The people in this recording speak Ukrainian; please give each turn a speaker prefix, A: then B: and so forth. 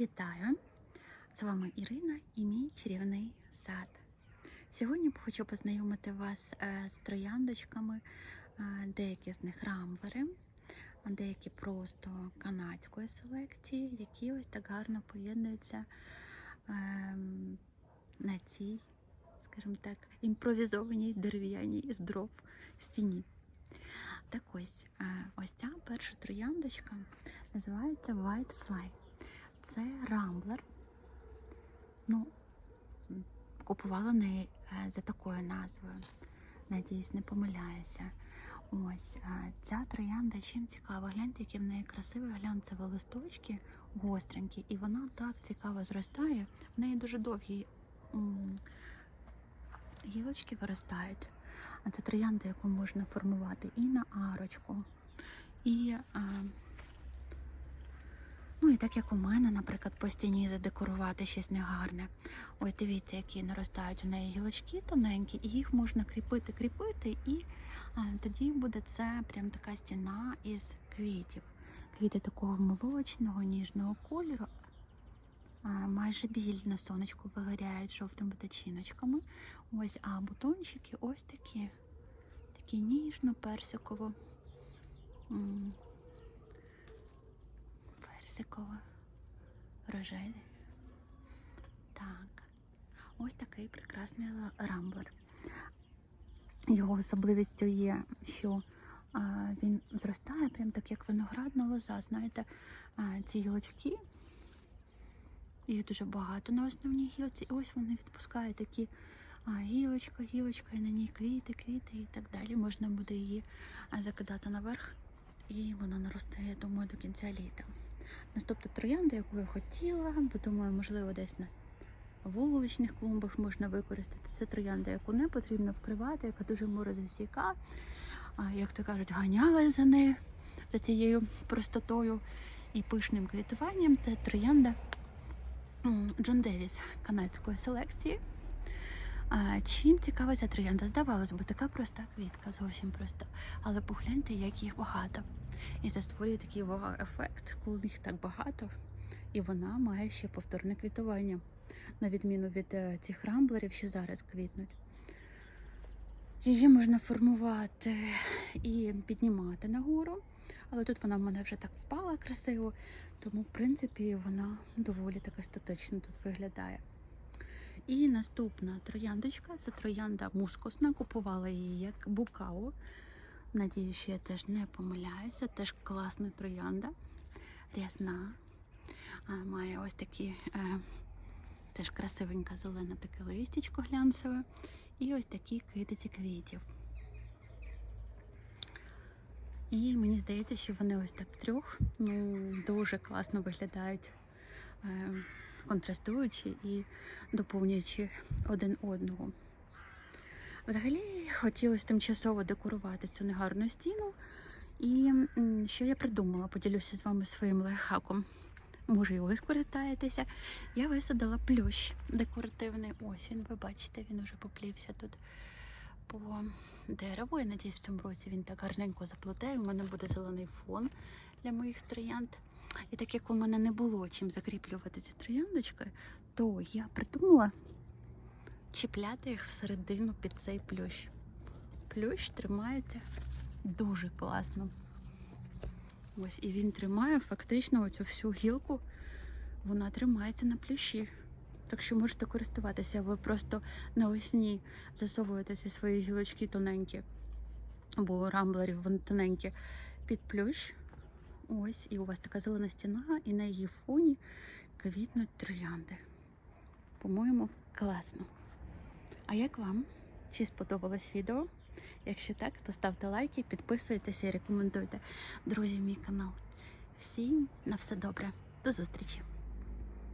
A: Вітаю! З вами Ірина і мій чарівний сад. Сьогодні хочу познайомити вас е, з трояндочками, е, деякі з них рамблери, а деякі просто канадської селекції, які ось так гарно поєднуються ем, на цій, скажімо так, імпровізованій дерев'яній з дров стіні. Так ось, е, ось ця перша трояндочка називається White Fly. Це рамблер. Ну, купувала неї е, за такою назвою. Надіюсь, не помиляюся. Ось е, ця троянда чим цікава. Гляньте, які в неї красиві глянцеві листочки, гостренькі, і вона так цікаво зростає. В неї дуже довгі гілочки виростають. А це троянда, яку можна формувати і на арочку, і е, Ну і так як у мене, наприклад, по стіні задекорувати щось негарне. Ось дивіться, які наростають у неї гілочки тоненькі, і їх можна кріпити, кріпити, і а, тоді буде це прям така стіна із квітів. Квіти такого молочного, ніжного кольору. Майже біль на сонечку вигоряють жовтими тичиночками. Ось, а бутончики ось такі, такі ніжно-персиково. М, персиково рожеві. Так, ось такий прекрасний рамблер. Його особливістю є, що він зростає прям так, як виноградна лоза. Знаєте, ці гілочки, їх дуже багато на основній гілці. І ось вони відпускають такі гілочка, гілочка, і на ній квіти, квіти і так далі. Можна буде її закидати наверх, і вона наросте, я думаю, до кінця літа. Наступна троянда, яку я хотіла, бо думаю, можливо, десь на вуличних клумбах можна використати. Це троянда, яку не потрібно вкривати, яка дуже морозостійка. А, Як то кажуть, ганяли за нею, за цією простотою і пишним квітуванням. Це троянда Джон Девіс канадської селекції. А, чим цікава ця троянда? Здавалось би, така проста квітка, зовсім проста. Але погляньте, як їх багато. І це створює такий вау-ефект, коли їх так багато, і вона має ще повторне квітування, на відміну від е, цих рамблерів, що зараз квітнуть. Її можна формувати і піднімати нагору, але тут вона в мене вже так спала красиво, тому, в принципі, вона доволі так естетично тут виглядає. І наступна трояндочка це троянда мускусна. Купувала її як букау. Надію, що я теж не помиляюся. Теж класна троянда, рясна. Має ось такі е, теж красивенька зелена таке листячко глянцеве. І ось такі китиці квітів. І мені здається, що вони ось так трьох ну, дуже класно виглядають, е, контрастуючи і доповнюючи один одного. Взагалі хотілося тимчасово декорувати цю негарну стіну. І що я придумала, поділюся з вами своїм лайфхаком. Може, і ви скористаєтеся. Я висадила плющ декоративний. Ось він, ви бачите, він уже поплівся тут по дереву. Я надіюсь, в цьому році він так гарненько заплетає. У мене буде зелений фон для моїх троянд. І так як у мене не було чим закріплювати ці трояндочки, то я придумала чіпляти їх всередину під цей плющ. Плющ тримається дуже класно. Ось і він тримає фактично оцю всю гілку, вона тримається на плющі. Так що можете користуватися. Ви просто навесні засовуєте ці свої гілочки тоненькі, або рамблерів вони тоненькі під плющ. Ось, і у вас така зелена стіна, і на її фоні квітнуть троянди. По-моєму, класно. А як вам? Чи сподобалось відео? Якщо так, то ставте лайки, підписуйтеся і рекомендуйте. Друзі, мій канал. Всім на все добре. До зустрічі!